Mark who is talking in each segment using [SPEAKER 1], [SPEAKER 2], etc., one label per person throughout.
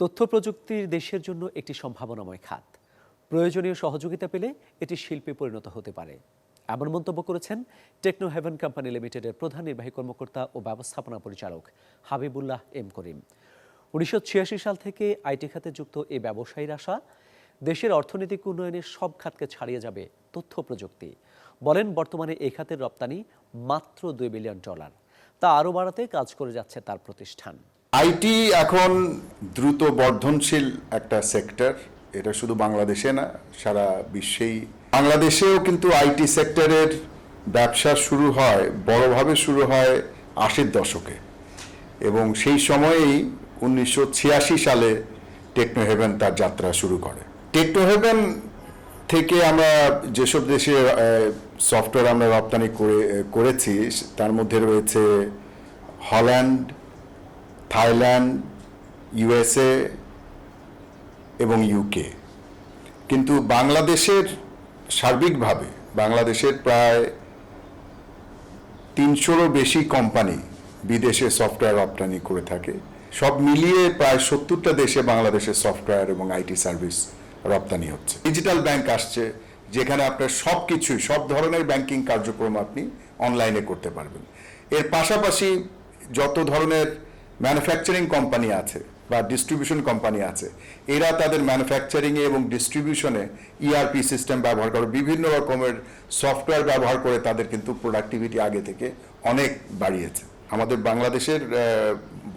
[SPEAKER 1] তথ্য প্রযুক্তির দেশের জন্য একটি সম্ভাবনাময় খাত। প্রয়োজনীয় সহযোগিতা পেলে এটি শিল্পে পরিণত হতে পারে। এমন মন্তব্য করেছেন টেকনো হেভেন কোম্পানি লিমিটেডের প্রধান নির্বাহী কর্মকর্তা ও ব্যবস্থাপনা পরিচালক হাবিবুল্লাহ এম করিম। উনিশশো ছিয়াশি সাল থেকে আইটি খাতে যুক্ত এই ব্যবসায়ীর আশা, দেশের অর্থনৈতিক উন্নয়নের সব খাতকে ছাড়িয়ে যাবে তথ্য প্রযুক্তি বলেন, বর্তমানে এই খাতের রপ্তানি মাত্র দুই বিলিয়ন ডলার। তা আরও বাড়াতে কাজ করে যাচ্ছে তার প্রতিষ্ঠান।
[SPEAKER 2] আইটি এখন দ্রুত বর্ধনশীল একটা সেক্টর। এটা শুধু বাংলাদেশে না, সারা বিশ্বেই। বাংলাদেশেও কিন্তু আইটি সেক্টরের ব্যবসা শুরু হয়, বড়ভাবে শুরু হয় আশির দশকে। এবং সেই সময়েই উনিশশো ছিয়াশি সালে টেকনো হেভেন তার যাত্রা শুরু করে। টেকনো হেভেন থেকে আমরা যেসব দেশে সফটওয়্যার আমরা রপ্তানি করে, করেছি, তার মধ্যে রয়েছে হল্যান্ড থাইল্যান্ড, ইউএসএ এবং ইউকে। কিন্তু বাংলাদেশের সার্বিকভাবে, বাংলাদেশের প্রায় তিনশোরও বেশি কোম্পানি বিদেশে সফটওয়্যার রপ্তানি করে থাকে। সব মিলিয়ে প্রায় সত্তরটা দেশে বাংলাদেশের সফটওয়্যার এবং আইটি সার্ভিস রপ্তানি হচ্ছে। ডিজিটাল ব্যাংক আসছে, যেখানে আপনার সব কিছুই, সব ধরনের ব্যাংকিং কার্যক্রম আপনি অনলাইনে করতে পারবেন। এর পাশাপাশি যত ধরনের ম্যানুফ্যাকচারিং কোম্পানি আছে বা ডিস্ট্রিবিউশন কোম্পানি আছে, এরা তাদের ম্যানুফ্যাকচারিংয়ে এবং ডিস্ট্রিবিউশনে ইআরপি সিস্টেম ব্যবহার করে, বিভিন্ন রকমের সফটওয়্যার ব্যবহার করে তাদের কিন্তু প্রোডাক্টিভিটি আগে থেকে অনেক বাড়িয়েছে। আমাদের বাংলাদেশের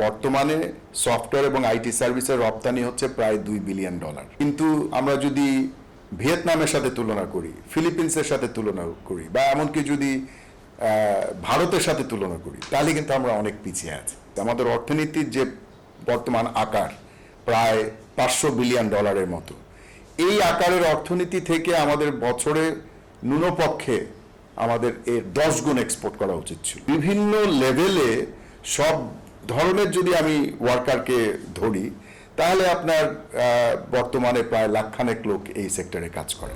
[SPEAKER 2] বর্তমানে সফটওয়্যার এবং আইটি সার্ভিসের রপ্তানি হচ্ছে প্রায় দুই বিলিয়ন ডলার কিন্তু আমরা যদি ভিয়েতনামের সাথে তুলনা করি, ফিলিপিন্সের সাথে তুলনা করি বা এমনকি যদি ভারতের সাথে তুলনা করি, তাহলে কিন্তু আমরা অনেক পিছিয়ে আছি। আমাদের অর্থনীতির যে বর্তমান আকার, প্রায় পাঁচশো বিলিয়ন ডলারের মতো। এই আকারের অর্থনীতি থেকে আমাদের বছরে ন্যূনপক্ষে আমাদের এর দশ গুণ এক্সপোর্ট করা উচিত ছিল। বিভিন্ন লেভেলে সব ধরনের যদি আমি ওয়ার্কারকে ধরি, তাহলে আপনার বর্তমানে প্রায় লাখখানেক লোক এই সেক্টরে কাজ করে।